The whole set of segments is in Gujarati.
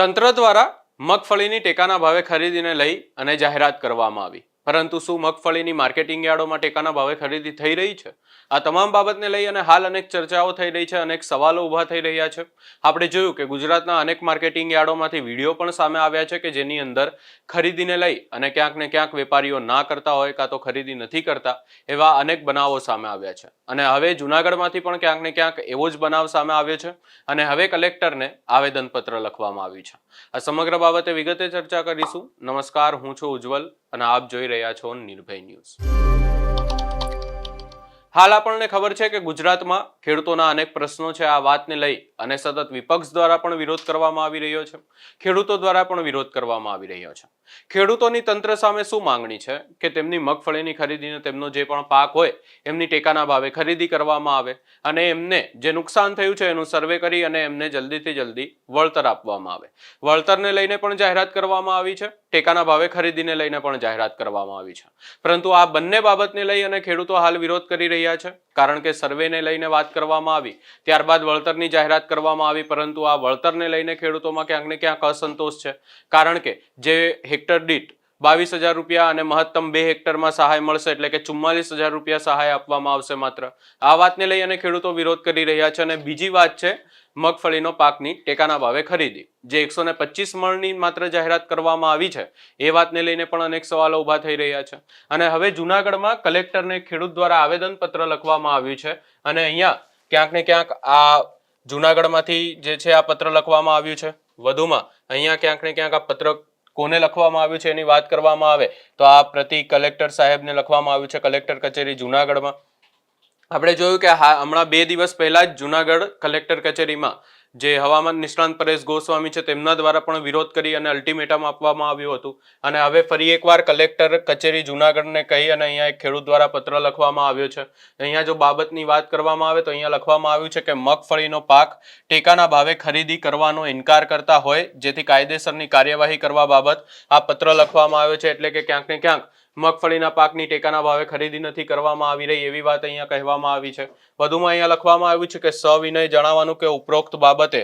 તંત્ર દ્વારા મગફળીની ટેકાના ભાવે ખરીદીને લઈ અને જાહેરાત કરવામાં આવી. પરંતુ શું મગફળીની માર્કેટિંગ યાર્ડોમાં ટેકાના ભાવે ખરીદી થઈ રહી છે? આ તમામ બાબતને લઈ અને હાલ અનેક ચર્ચાઓ થઈ રહી છે, અનેક સવાલો ઊભા થઈ રહ્યા છે. આપણે જોયું કે ગુજરાતના અનેક માર્કેટિંગ યાર્ડોમાંથી વીડિયો પણ સામે આવ્યા છે કે જેની અંદર ખરીદીને લઈ અને ક્યાંક ને ક્યાંક વેપારીઓ ના કરતા હોય કાં તો ખરીદી નથી કરતા એવા અનેક બનાવો સામે આવ્યા છે. અને હવે જુનાગઢમાંથી પણ ક્યાંક ને ક્યાંક એવો જ બનાવ સામે આવ્યો છે અને હવે કલેક્ટરને આવેદનપત્ર લખવામાં આવ્યું છે. આ સમગ્ર બાબતે વિગતે ચર્ચા કરીશું. નમસ્કાર, હું છું ઉજ્જવલ અને આપ જોઈ રહ્યા છો નિર્ભય ન્યૂઝ. હાલ આપણને ખબર છે કે ગુજરાતમાં ખેડૂતોના અનેક પ્રશ્નો છે. આ વાતને લઈ અને સતત વિપક્ષ દ્વારા પણ વિરોધ કરવામાં આવી રહ્યો છે. ખેડૂતો દ્વારા પણ વિરોધ કરવામાં આવી રહ્યો છે. ખેડૂતોની તંત્ર સામે શું માંગણી છે? કે તેમની મગફળીની ખરીદીને તેમનો જે પણ પાક હોય, એમની ટેકાના ભાવે ખરીદી કરવામાં આવે અને એમને જે નુકસાન થયું છે એનું સર્વે કરી અને એમને જલ્દીથી જલ્દી વળતર આપવામાં આવે. વળતરને લઈને પણ જાહેરાત કરવામાં આવી છે. ટેકાના ભાવે ખરીદીને લઈને પણ જાહેરાત કરવામાં આવી છે. પરંતુ આ બંને બાબતને લઈ અને ખેડૂતો હાલ વિરોધ કરી રહ્યા છે. કારણ કે સર્વેને લઈને વાત કરવામાં આવી, ત્યારબાદ વળતરની જાહેરાત કરવામાં આવી, પરંતુ આ વળતરને લઈને ખેડૂતોમાં ક્યાંક ને ક્યાંક અસંતોષ છે. કારણ કે જે હેક્ટર દીઠ બાવીસ હજાર રૂપિયા અને મહત્તમ બે હેક્ટરમાં સહાય મળશે એટલે કે ચુમ્માલીસ હજાર રૂપિયા સહાય આપવામાં આવશે માત્ર. આ વાતને લઈ અને ખેડૂતો વિરોધ કરી રહ્યા છે અને બીજી વાત છે, મગફળીનો પાકની ટેકાના ભાવે ખરીદી. જે એકસો ને પચીસ મણની માત્ર જાહેરાત કરવામાં આવી છે, એ વાતને લઈને પણ અનેક સવાલો ઊભા થઈ રહ્યા છે. અને હવે જુનાગઢમાં કલેક્ટરને ખેડૂત દ્વારા આવેદનપત્ર લખવામાં આવ્યું છે અને અહીંયા ક્યાંક ને ક્યાંક આ જુનાગઢમાંથી જે છે આ પત્ર લખવામાં આવ્યું છે. વધુમાં અહીંયા ક્યાંક ને ક્યાંક આ પત્ર કોને લખવામાં આવ્યું છે એની વાત કરવામાં આવે તો આ પ્રતિ કલેક્ટર સાહેબને લખવામાં આવ્યું છે કલેક્ટર કચેરી જુનાગઢમાં. આપણે જોયું કે હા, હમણાં બે દિવસ પહેલા જ જુનાગઢ કલેક્ટર કચેરીમાં જે હવામાન નિષ્ણાંત પરેશ ગોસ્વામી છે, તેમના દ્વારા પણ વિરોધ કરી અને અલ્ટિમેટમ આપવામાં આવ્યું હતું. અને હવે ફરી એકવાર કલેક્ટર કચેરી જુનાગઢને કહી અને અહીંયા એક ખેડૂત દ્વારા પત્ર લખવામાં આવ્યો છે. અહીંયા જો બાબતની વાત કરવામાં આવે તો અહીંયા લખવામાં આવ્યું છે કે મગફળીનો પાક ટેકાના ભાવે ખરીદી કરવાનો ઇનકાર કરતા હોય, જેથી કાયદેસરની કાર્યવાહી કરવા બાબત આ પત્ર લખવામાં આવ્યો છે. એટલે કે ક્યાંક ને ક્યાંક મગફળીના પાકની ટેકાના ભાવે ખરીદી નથી કરવામાં આવી રહી એવી વાત અહીંયા કહેવામાં આવી છે. વધુમાં અહીંયા લખવામાં આવ્યું છે કે સવિનય જણાવવાનું કે ઉપરોક્ત બાબતે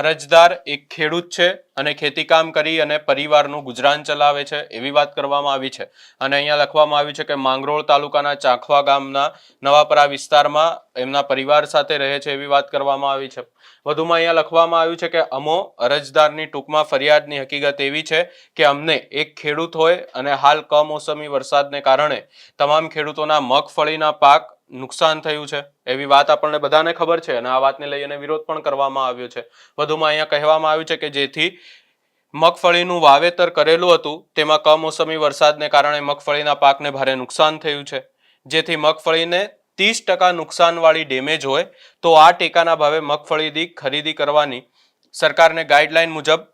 અરજદાર એક ખેડૂત છે. અને ખેતીકામ કરી અને પરિવારનું ગુજરાન ચલાવે છે, એવી વાત કરવામાં આવી છે. અને અહીંયા લખવામાં આવ્યું છે કે માંગરોળ તાલુકાના ચાખવા ગામના નવાપરા વિસ્તારમાં એમના પરિવાર સાથે રહે છે, એવી વાત કરવામાં આવી છે. વધુમાં અહીંયા લખવામાં આવ્યું છે કે અમો અરજદારની ટૂંકમાં ફરિયાદની હકીકત એવી છે કે અમને એક ખેડૂત હોય અને હાલ કમોસમી વરસાદને કારણે તમામ ખેડૂતોના મગફળીના પાક નુકસાન થયું છે. એવી વાત આપણને બધાને ખબર છે અને આ વાતને લઈને વિરોધ પણ કરવામાં આવ્યો છે. વધુમાં અહીંયા કહેવામાં આવ્યું છે કે જેથી મગફળીનું વાવેતર કરેલું હતું, તેમાં કમોસમી વરસાદને કારણે મગફળીના પાકને ભારે નુકસાન થયું છે. જેથી મગફળીને ત્રીસ ટકા નુકસાનવાળી ડેમેજ હોય, તો આ ટેકાના ભાવે મગફળીની ખરીદી કરવાની સરકારને ગાઈડલાઈન મુજબ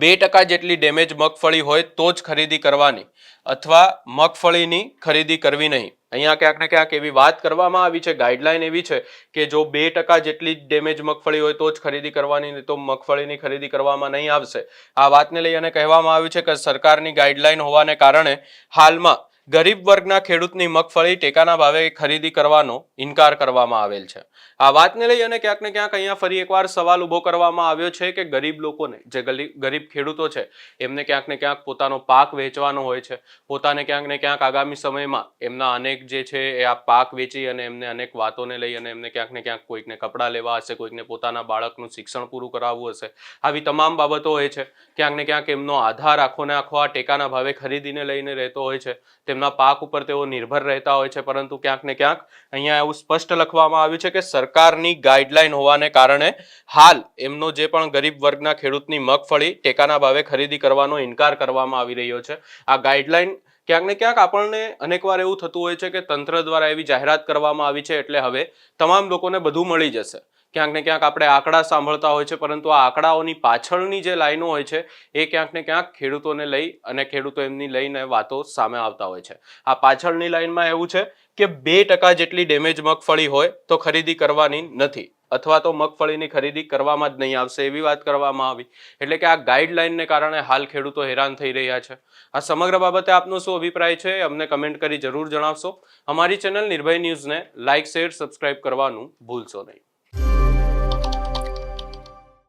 બે ટકા જેટલી ડેમેજ મગફળી હોય તો જ ખરીદી કરવાની, અથવા મગફળીની ખરીદી કરવી નહીં. અહીંયા ક્યાંક ને ક્યાંક એવી વાત કરવામાં આવી છે ગાઈડલાઈન એવી છે કે જો બે ટકા જેટલી ડેમેજ મગફળી હોય તો જ ખરીદી કરવાની, નહીં તો મગફળીની ખરીદી કરવામાં નહીં આવશે. આ વાતને લઈ અને કહેવામાં આવ્યું છે કે સરકારની ગાઈડલાઈન હોવાને કારણે હાલમાં ગરીબ વર્ગના ખેડૂતની મગફળી ટેકાના ભાવે ખરીદી કરવાનો ઇનકાર કરવામાં આવેલ છે. આ વાતને લઈ અને ક્યાંક ને ક્યાંક અહીંયા ફરી એકવાર સવાલ ઊભો કરવામાં આવ્યો છે કે ગરીબ લોકોને, જે ગરીબ ખેડૂતો છે, એમને ક્યાંક ને ક્યાંક પોતાનો પાક વેચવાનો હોય છે. પોતાને ક્યાંક ને ક્યાંક આગામી સમયમાં એમના અનેક જે છે એ આ પાક વેચી અને એમને અનેક વાતોને લઈ અને એમને ક્યાંક ને ક્યાંક કોઈકને કપડાં લેવા હશે, કોઈકને પોતાના બાળકનું શિક્ષણ પૂરું કરાવવું હશે. આવી તમામ બાબતો હોય છે. ક્યાંક ને ક્યાંક એમનો આધાર આખો ને આખો આ ટેકાના ભાવે ખરીદીને લઈને રહેતો હોય છે. તેમના પાક ઉપર તેઓ નિર્ભર રહેતા હોય છે. પરંતુ ક્યાંક ને ક્યાંક અહીંયા એવું સ્પષ્ટ લખવામાં આવ્યું છે કે સરકારની ગાઈડલાઈન હોવાને કારણે હાલ એમનો જે પણ ગરીબ વર્ગના ખેડૂતની મગફળી ટેકાના ભાવે ખરીદી કરવાનો ઇનકાર કરવામાં આવી રહ્યો છે. આ ગાઈડલાઈન ક્યાંક ને ક્યાંક આપણને અનેકવાર એવું થતું હોય છે કે તંત્ર દ્વારા એવી જાહેરાત કરવામાં આવી છે. એટલે હવે તમામ લોકોને બધું મળી જશે. ક્યાંક ને ક્યાંક આપણે આંકડા સાંભળતા હોય છે, પરંતુ આ આંકડાઓની પાછળની જે લાઈનો હોય છે, એ ક્યાંક ને ક્યાંક ખેડૂતોને લઈ અને ખેડૂતો એમની લઈને વાતો સામે આવતા હોય છે. આ પાછળની લાઈનમાં એવું છે કે બે ટકા જેટલી ડેમેજ મગફળી હોય તો ખરીદી કરવાની નથી, અથવા તો મગફળીની ખરીદી કરવામાં જ નહીં આવશે એવી વાત કરવામાં આવી. એટલે કે આ ગાઈડલાઈનને કારણે હાલ ખેડૂતો હેરાન થઈ રહ્યા છે. આ સમગ્ર બાબતે આપનો શું અભિપ્રાય છે અમને કમેન્ટ કરી જરૂર જણાવશો. અમારી ચેનલ નિર્ભય ન્યૂઝને લાઇક શેર, સબસ્ક્રાઇબ કરવાનું ભૂલશો નહીં.